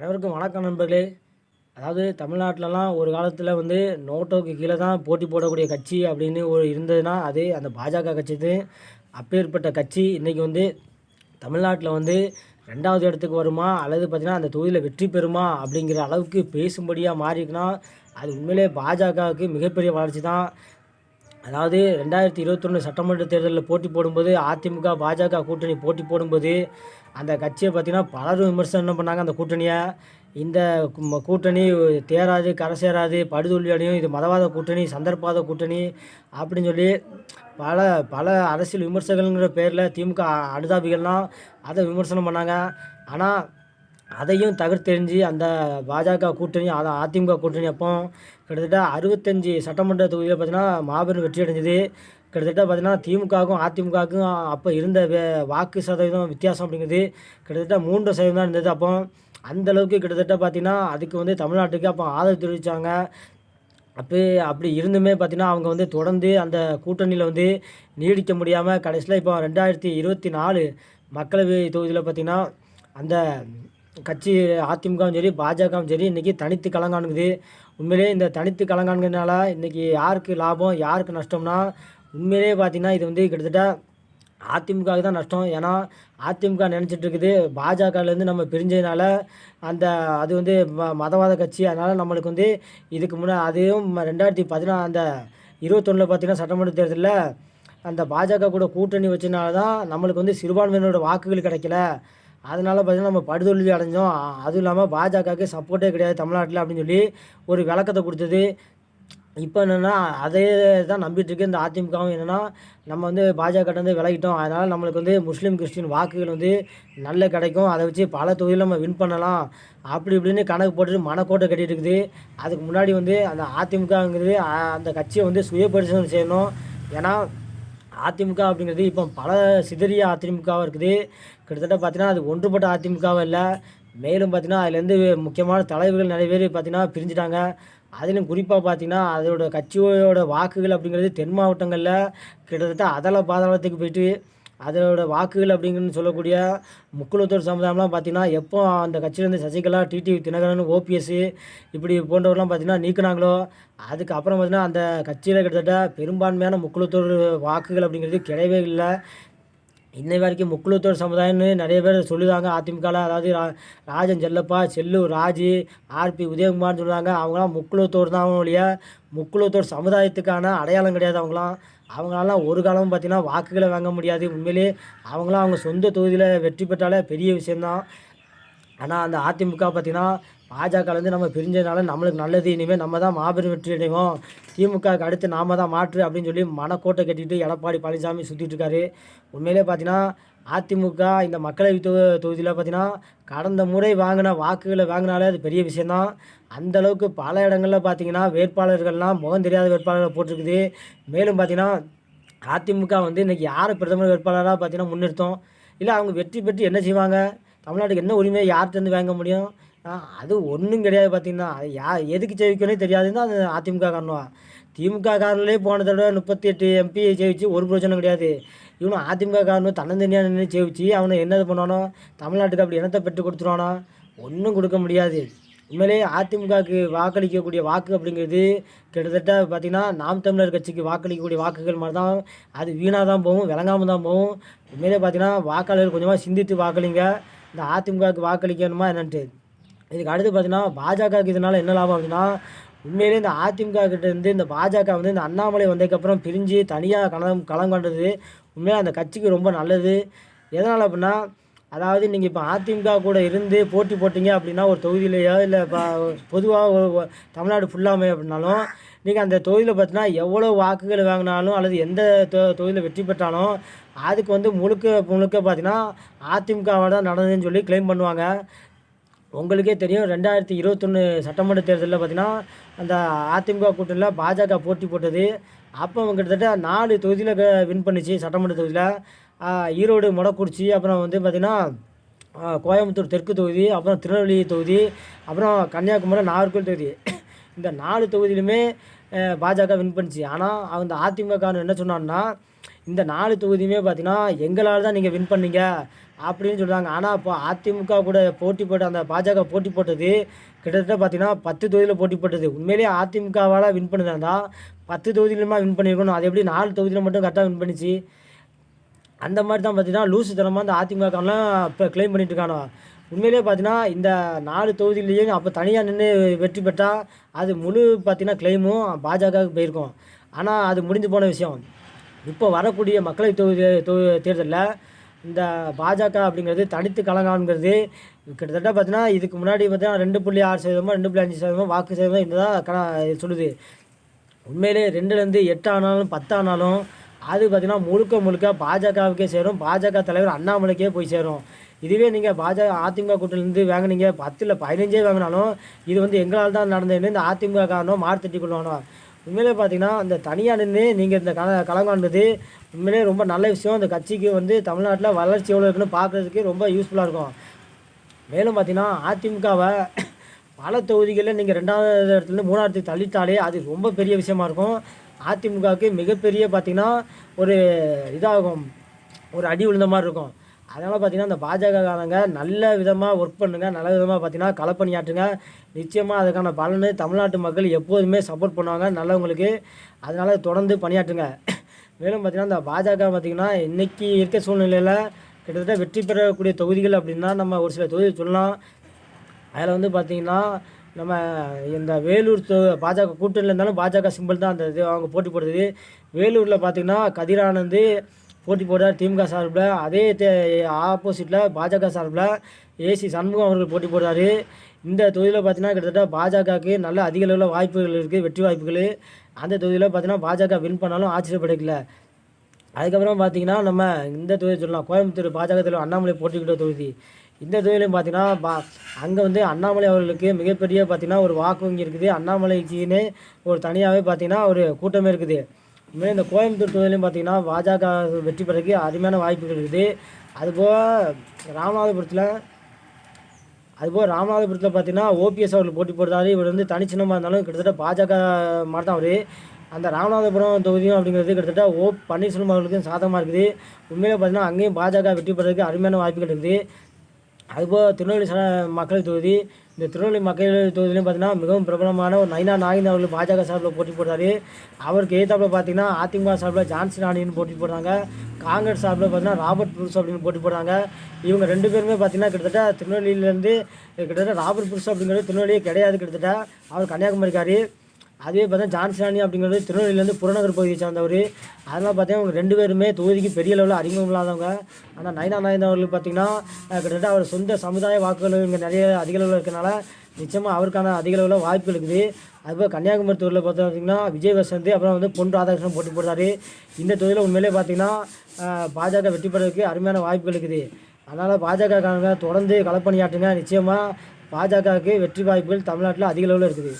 அனைவருக்கும் வணக்கம் நண்பர்களே. அதாவது தமிழ்நாட்டிலலாம் ஒரு காலத்தில் வந்து நோட்டோக்கு கீழே தான் போட்டி போடக்கூடிய கட்சி அப்படின்னு ஒரு இருந்ததுன்னா அது அந்த பாஜக கட்சி தான் அப்பேற்பட்ட கட்சி இன்றைக்கி வந்து தமிழ்நாட்டில் வந்து ரெண்டாவது இடத்துக்கு வருமா? அல்லது பார்த்திங்கன்னா அந்த தொகுதியில் வெற்றி பெறுமா? அப்படிங்கிற அளவுக்கு பேசும்படியாக மாறிக்குன்னா அது உண்மையிலே பாஜகவுக்கு மிகப்பெரிய வளர்ச்சி தான் அதாவது ரெண்டாயிரத்தி இருபத்தொன்று சட்டமன்ற தேர்தலில் போட்டி போடும்போது அதிமுக பாஜக கூட்டணி போட்டி போடும்போது அந்த கட்சியை பார்த்திங்கன்னா பலரும் விமர்சனம் பண்ணாங்க? அந்த கூட்டணியை இந்த கூட்டணி தேராது கரை சேராது படுதோல்வி அடையும் இது மதவாத கூட்டணி சந்தர்ப்பாத கூட்டணி அப்படின்னு சொல்லி பல பல அரசியல் விமர்சகங்கிற பேரில் திமுக அனுதாபிகள்லாம் அதை விமர்சனம் பண்ணாங்க. ஆனால் அதையும் தகர்த்தெறிஞ்சு அந்த பாஜக கூட்டணி அதை அதிமுக கூட்டணி அப்போ கிட்டத்தட்ட அறுபத்தஞ்சி சட்டமன்ற தொகுதியில் பார்த்தீங்கன்னா மாபெரும் வெற்றி அடைஞ்சது. கிட்டத்தட்ட பார்த்தீங்கன்னா திமுகவுக்கும் அதிமுகவுக்கும் அப்போ இருந்த வே- வாக்கு சதவீதம் வித்தியாசம் அப்படிங்கிறது கிட்டத்தட்ட மூன்று சதவீதம் தான் இருந்தது அப்போ. அந்த அளவுக்கு கிட்டத்தட்ட பார்த்தீங்கன்னா அதுக்கு வந்து தமிழ்நாட்டுக்கு அப்போ ஆதரவு தெரிவித்தாங்க அப்போ அப்படி இருந்துமே பார்த்தீங்கன்னா அவங்க வந்து தொடர்ந்து அந்த கூட்டணியில் வந்து நீடிக்க முடியாமல் கடைசியில் இப்போ ரெண்டாயிரத்தி இருபத்தி நாலு மக்களவை தொகுதியில் பார்த்திங்கன்னா அந்த கட்சி அதிமுகவும் சரி பாஜகவும் சரி இன்றைக்கி தனித்து கலங்காணுங்குது உண்மையிலேயே இந்த தனித்து கலங்காணுங்கிறதுனால இன்றைக்கி யாருக்கு லாபம் யாருக்கு நஷ்டம்னா உண்மையிலேயே பார்த்தீங்கன்னா இது வந்து கிட்டத்தட்ட அதிமுகவுக்கு தான் நஷ்டம். ஏன்னா அதிமுக நினச்சிட்டு இருக்குது பாஜகலேருந்து நம்ம பிரிஞ்சதுனால அந்த அது வந்து ம- மதவாத கட்சி. அதனால் நம்மளுக்கு வந்து இதுக்கு முன்னே அதையும் ரெண்டாயிரத்தி பதினா அந்த இருபத்தொன்னில் பார்த்தீங்கன்னா சட்டமன்ற தேர்தலில் அந்த பாஜக கூட கூட்டணி வச்சனால தான் நம்மளுக்கு வந்து சிறுபான்மையினோட வாக்குகள் கிடைக்கல. அதனால பார்த்தீங்கன்னா நம்ம படுதோல்வி அடைஞ்சோம். அதுவும் இல்லாமல் பாஜகவுக்கு சப்போர்ட்டே கிடையாது தமிழ்நாட்டில் அப்படின்னு சொல்லி ஒரு விளக்கத்தை கொடுத்தது. இப்போ என்னென்னா அதே தான் நம்பிட்டு இருக்கு. இந்த அதிமுகவும் என்னென்னா நம்ம வந்து பாஜக வந்து விலகிட்டோம். அதனால் நம்மளுக்கு வந்து முஸ்லீம் கிறிஸ்டின் வாக்குகள் வந்து நல்ல கிடைக்கும். அதை வச்சு பல தொகுதியில் நம்ம வின் பண்ணலாம். அப்படி இப்படின்னு கணக்கு போட்டுட்டு மனக்கோட்டை கட்டிட்டு இருக்குது. அதுக்கு முன்னாடி வந்து அந்த அதிமுகங்கிறது அந்த கட்சியை வந்து சுய பரிசோதனை செய்யணும். ஏன்னா அதிமுக அப்படிங்கிறது இப்போ பல சிதறிய அதிமுகவாக இருக்குது. கிட்டத்தட்ட பார்த்தீங்கன்னா அது ஒன்றுபட்ட அதிமுகவாக இல்லை. மேலும் பார்த்தீங்கன்னா அதுலேருந்து முக்கியமான தலைவர்கள் நிறைய பேர் பார்த்தீங்கன்னா பிரிஞ்சுட்டாங்க. அதிலும் குறிப்பாக பார்த்தீங்கன்னா அதோட கட்சியோட வாக்குகள் அப்படிங்கிறது தென் மாவட்டங்களில் கிட்டத்தட்ட அதள பாதாளத்துக்கு போயிட்டு அதோட வாக்குகள் அப்படிங்கன்னு சொல்லக்கூடிய முக்குளத்தூர் சமுதாயம்லாம் பார்த்தீங்கன்னா எப்போ அந்த கட்சியிலேருந்து சசிகலா டிடிவி தினகரன் ஓபிஎஸ் இப்படி போன்றவர்லாம் பார்த்தீங்கன்னா நீக்குனாங்களோ அதுக்கப்புறம் பார்த்தீங்கன்னா அந்த கட்சியில் கிட்டத்தட்ட பெரும்பான்மையான முக்குளத்தூர் வாக்குகள் அப்படிங்கிறது கிடையவே இல்லை. இன்னை வரைக்கும் முக்குளத்தூர் சமுதாயம்னு நிறைய பேர் சொல்லுதாங்க. அதிமுகவில் அதாவது ரா ராஜன் செல்லப்பா செல்லூர் ராஜு ஆர்பி உதயகுமார்னு சொல்லுவாங்க. அவங்களாம் முக்குளத்தூர் தான் ஒழிய. முக்குளத்தூர் சமுதாயத்துக்கான அடையாளம் கிடையாது அவங்களாம். அவங்களாலாம் ஒரு காலமும் பார்த்தீங்கன்னா வாக்குகளை வாங்க முடியாது. உண்மையிலே அவங்களாம் அவங்க சொந்த தொகுதியில் வெற்றி பெற்றாலே பெரிய விஷயந்தான் ஆனால் அந்த அதிமுக பார்த்தீங்கன்னா பாஜகலேருந்து நம்ம பிரிஞ்சதுனால நம்மளுக்கு நல்லது இனிமேல் நம்ம தான் மாபெரும் வெற்றி அடைவோம். திமுகவுக்கு அடுத்து நாம தான் மாற்று அப்படின்னு சொல்லி மனக்கோட்டை கட்டிட்டு எடப்பாடி பழனிசாமி சுற்றிட்டு இருக்காரு. உண்மையிலே பார்த்தீங்கன்னா அதிமுக இந்த மக்களவை தொ தொகுதியில் பார்த்தீங்கன்னா கடந்த முறை வாங்கின வாக்குகளை வாங்கினாலே அது பெரிய விஷயந்தான் அந்த அளவுக்கு பல இடங்களில் பார்த்தீங்கன்னா வேட்பாளர்கள்லாம் முகம் தெரியாத வேட்பாளர்களை போட்டிருக்குது. மேலும் பார்த்தீங்கன்னா அதிமுக வந்து இன்றைக்கி யாரை பிரதமர் வேட்பாளராக பார்த்தீங்கன்னா முன்னிறுத்தோம். இல்லை அவங்க வெற்றி பெற்று என்ன செய்வாங்க? தமிழ்நாட்டுக்கு என்ன உரிமையை யார்கிட்டருந்து வாங்க முடியும்? அது ஒன்றும் கிடையாது பார்த்தீங்கன்னா அது யா எதுக்கு ஜெயிக்கணும்னே தெரியாதுன்னு அது அதிமுக காரணம். திமுக காரங்களே போன தடவை முப்பத்தி எட்டு எம்பி ஜெயிச்சு ஒரு பிரயோஜனம் கிடையாது. இவனும் அதிமுக காரணம் தன்னந்தனியாக நின்று ஜெயிச்சு அவனை என்னது பண்ணானோ? தமிழ்நாட்டுக்கு அப்படி என்னத்தை பெற்று கொடுத்துருவானோ? ஒன்றும் கொடுக்க முடியாது. உண்மையிலேயே அதிமுகவுக்கு வாக்களிக்கக்கூடிய வாக்கு அப்படிங்கிறது கிட்டத்தட்ட பார்த்திங்கன்னா நாம் தமிழர் கட்சிக்கு வாக்களிக்கக்கூடிய வாக்குகள் மாதிரி தான் அது வீணாக தான் போகும் விளங்காமல் தான் போகும். உண்மையிலே பார்த்திங்கன்னா வாக்காளர்கள் கொஞ்சமாக சிந்தித்து வாக்களிங்க. இந்த அதிமுகவுக்கு வாக்களிக்கணுமா என்னன்ட்டு. இதுக்கு அடுத்து பார்த்தீங்கன்னா பாஜகவுக்கு இதனால் என்ன லாபம் அப்படின்னா உண்மையிலே இந்த அதிமுக கிட்டேருந்து இந்த பாஜக வந்து இந்த அண்ணாமலை வந்ததுக்கப்புறம் பிரிஞ்சு தனியாக களம் களம் கண்டது உண்மையாக அந்த கட்சிக்கு ரொம்ப நல்லது. எதனால் அப்படின்னா அதாவது நீங்கள் இப்போ அதிமுக கூட இருந்து போட்டி போட்டீங்க அப்படின்னா ஒரு தொகுதியிலையோ இல்லை இப்போ பொதுவாக தமிழ்நாடு ஃபுல்லாமே அப்படின்னாலும் நீங்கள் அந்த தொகுதியில் பார்த்தீங்கன்னா எவ்வளோ வாக்குகள் வாங்கினாலும் அல்லது எந்த தொ தொகுதியில் வெற்றி பெற்றாலும் அதுக்கு வந்து முழுக்க முழுக்க பார்த்தீங்கன்னா அதிமுகவோட தான் நடந்ததுன்னு சொல்லி க்ளைம் பண்ணுவாங்க. உங்களுக்கே தெரியும் ரெண்டாயிரத்தி இருபத்தொன்று சட்டமன்ற தேர்தலில் பார்த்தீங்கன்னா அந்த அதிமுக கூட்டணியில் பாஜக போட்டி போட்டது. அப்போ அவங்க கிட்டத்தட்ட நாலு தொகுதியில் வின் பண்ணுச்சு சட்டமன்ற தொகுதியில். ஈரோடு மொடக்குறிச்சி அப்புறம் வந்து பார்த்திங்கன்னா கோயம்புத்தூர் தெற்கு தொகுதி அப்புறம் திருநெல்வேலி தொகுதி அப்புறம் கன்னியாகுமரி நாகர்கோவில் தொகுதி. இந்த நாலு தொகுதியிலுமே பாஜக வின் பண்ணுச்சு. ஆனால் அந்த அதிமுக என்ன சொன்னான்னா இந்த நாலு தொகுதியுமே பார்த்தீங்கன்னா எங்களால் தான் நீங்கள் வின் பண்ணீங்க அப்படின்னு சொல்கிறாங்க ஆனால் இப்போ அதிமுக கூட போட்டி போட்ட அந்த பாஜக போட்டி போட்டது கிட்டத்தட்ட பார்த்தீங்கன்னா பத்து தொகுதியில் போட்டி போட்டது. உண்மையிலேயே அதிமுகவால் வின் பண்ணுதாண்டா பத்து தொகுதியிலுமா வின் பண்ணியிருக்கணும் அது எப்படி நாலு தொகுதியில் மட்டும் கரெக்டாக வின் பண்ணிச்சு? அந்த மாதிரி தான் பார்த்தீங்கன்னா லூசு தனமாக அந்த அதிமுகலாம் இப்போ க்ளைம் பண்ணிட்டு இருக்கானோ உண்மையிலேயே பார்த்தீங்கன்னா இந்த நாலு தொகுதியிலேயே அப்போ தனியாக நின்று வெற்றி பெற்றால் அது முழு பார்த்தீங்கன்னா க்ளைமும் பாஜகவுக்கு போயிருக்கும். ஆனால் அது முடிஞ்சு போன விஷயம். இப்போ வரக்கூடிய மக்களவை தொகுதி தொகு தேர்தலில் இந்த பாஜக அப்படிங்கிறது தனித்து கலங்காங்கிறது கிட்டத்தட்ட பார்த்தீங்கன்னா இதுக்கு முன்னாடி பார்த்தீங்கன்னா ரெண்டு புள்ளி ஆறு சதவீதமோ ரெண்டு புள்ளி அஞ்சு சதவீதமோ வாக்கு சதவீதம் இதுதான் கண சொல்லுது. உண்மையிலே ரெண்டுலேருந்து எட்டு ஆனாலும் பத்து ஆனாலும் அது பார்த்திங்கன்னா முழுக்க முழுக்க பாஜகவுக்கே சேரும். பாஜக தலைவர் அண்ணாமலைக்கே போய் சேரும். இதுவே நீங்கள் பாஜக அதிமுக கூட்டிலேருந்து வாங்கினீங்க. பத்தில் பதினஞ்சே வாங்கினாலும் இது வந்து எங்களால் தான் நடந்ததுன்னு இந்த அதிமுக காரணம் மாறு தட்டி கொள்வானோ உண்மையிலே பார்த்தீங்கன்னா அந்த தனியாக நின்று நீங்கள் இந்த கல கலங்காண்டது உண்மையிலே ரொம்ப நல்ல விஷயம். அந்த கட்சிக்கு வந்து தமிழ்நாட்டில் வளர்ச்சி எவ்வளோ இருக்குன்னு பார்க்குறதுக்கு ரொம்ப யூஸ்ஃபுல்லாக இருக்கும். மேலும் பார்த்தீங்கன்னா அதிமுகவை பல தொகுதிகளில் நீங்கள் ரெண்டாவது இடத்துலேருந்து மூணாவது தள்ளிட்டாலே அது ரொம்ப பெரிய விஷயமா இருக்கும். அதிமுகவுக்கு மிகப்பெரிய பார்த்திங்கன்னா ஒரு இதாகும். ஒரு அடி விழுந்த மாதிரி இருக்கும். அதனால் பார்த்தீங்கன்னா அந்த பாஜகக்காரங்க நல்ல விதமாக ஒர்க் பண்ணுங்க நல்ல விதமாக பார்த்தீங்கன்னா களப்பணியாற்றுங்க. நிச்சயமாக அதுக்கான பலனு தமிழ்நாட்டு மக்கள் எப்போதுமே சப்போர்ட் பண்ணுவாங்க நல்லவங்களுக்கு. அதனால் தொடர்ந்து பணியாற்றுங்க. மேலும் பார்த்தீங்கன்னா அந்த பாஜக பார்த்திங்கன்னா இன்றைக்கி இருக்க சூழ்நிலையில் கிட்டத்தட்ட வெற்றி பெறக்கூடிய தொகுதிகள் அப்படின்னா நம்ம ஒரு சில தொகுதி சொல்லலாம். அதில் வந்து பார்த்திங்கன்னா நம்ம இந்த வேலூர் தொ பாஜக கூட்டணியில் இருந்தாலும் பாஜக சிம்பிள் தான் அந்த இது அவங்க போட்டி போடுறது. வேலூரில் பார்த்திங்கன்னா கதிரானந்து போட்டி போட்டார் திமுக சார்பில். அதே ஆப்போசிட்டில் பாஜக சார்பில் ஏசி சண்முகம் அவர்கள் போட்டி போடுறாரு இந்த தொகுதியில் பார்த்தீங்கன்னா கிட்டத்தட்ட பாஜகவுக்கு நல்ல அதிக அளவில் வாய்ப்புகள் இருக்குது வெற்றி வாய்ப்புகள். அந்த தொகுதியில் பார்த்தீங்கன்னா பாஜக வின் பண்ணாலும் ஆச்சரியப்படைக்கல அதுக்கப்புறம் பார்த்தீங்கன்னா நம்ம இந்த தொகுதி சொல்லலாம். கோயம்புத்தூர் பாஜக தலைவர் அண்ணாமலை போட்டிக்கிட்ட தொகுதி. இந்த தொகுதியிலையும் பார்த்தீங்கன்னா பா அங்கே வந்து அண்ணாமலை அவர்களுக்கு மிகப்பெரிய பார்த்திங்கன்னா ஒரு வாக்கு வங்கி இருக்குது. அண்ணாமலைக்குன்னு ஒரு தனியாகவே பார்த்திங்கன்னா ஒரு கூட்டமே இருக்குது. இதுமாதிரி இந்த கோயம்புத்தூர் தொகுதியிலையும் பார்த்தீங்கன்னா பாஜக வெற்றி பெறதுக்கு அருமையான வாய்ப்புகள் இருக்குது. அதுபோக ராமநாதபுரத்தில் அதுபோக ராமநாதபுரத்தில் பார்த்தீங்கன்னா ஓபிஎஸ் அவர்கள் போட்டி போடுறாரு. இவர் வந்து தனிச்சின்னமாக இருந்தாலும் கிட்டத்தட்ட பாஜக மாதிரி தான் அவர். அந்த ராமநாதபுரம் தொகுதியும் அப்படிங்கிறது கிட்டத்தட்ட ஓ பன்னீர்செல்வம் அவர்களுக்கும் சாதகமாக இருக்குது. உண்மையிலே பார்த்தீங்கன்னா அங்கேயும் பாஜக வெற்றி பெறதுக்கு அருமையான வாய்ப்புகள் இருக்குது. அதுபோக திருநெல்வேலி ச தொகுதி இந்த திருநெல்வேலி மக்கள் தொகுதியிலும் பார்த்தீங்கன்னா மிகவும் பிரபலமான ஒரு நைனா நாகிந்த் அவர்கள் பாஜக சார்பில் போட்டி போடுறாரு அவருக்கு எதிர்த்தாப்பில் பார்த்தீங்கன்னா அதிமுக சார்பில் ஜான்சி ராணின்னு போட்டி போடுறாங்க காங்கிரஸ் சார்பில் பார்த்தீங்கன்னா ராபர்ட் புருஷ் அப்படின்னு போட்டி போடுறாங்க இவங்க ரெண்டு பேருமே பார்த்தீங்கன்னா கிட்டத்தட்ட திருநெல்வேலியிலேருந்து கிட்டத்தட்ட ராபர்ட் புருஷ் அப்படிங்கிறது திருநெல்வேலியே கிடையாது கிட்டத்தட்ட. அவர் கன்னியாகுமரிக்காரு. அதுவே பார்த்தா ஜான்சிராணி அப்படிங்கிறது திருநெல்வேலியிலேருந்து புறநகர் பகுதியை சார்ந்தவர். அதெல்லாம் பார்த்தீங்கன்னா அவங்க ரெண்டு பேருமே தொகுதிக்கு பெரிய லெவலில் அறிமுகம் இல்லாதவங்க. ஆனால் நயனா நாயந்தா அவர்கள் பார்த்தீங்கன்னா கிட்டத்தட்ட அவர் சொந்த சமுதாய வாக்குகள் இங்கே நிறைய அதிக அளவில் இருக்கனால நிச்சயமாக அவருக்கான அதிக அளவில் வாய்ப்பு இருக்குது. அதுபோல் கன்னியாகுமரி தொகுதியில் பார்த்தீங்கன்னா விஜய் வசந்த் அப்புறம் வந்து பொன் ராதாகிருஷ்ணன் போட்டி போடுறாரு. இந்த தொகுதியில் உண்மையிலே பார்த்தீங்கன்னா பாஜக வெற்றி பெறதுக்கு அருமையான வாய்ப்புகள் இருக்குது. அதனால் பாஜக தொடர்ந்து களப்பணியாற்றுங்க. நிச்சயமாக பாஜகவுக்கு வெற்றி வாய்ப்புகள் தமிழ்நாட்டில் அதிக அளவில் இருக்குது.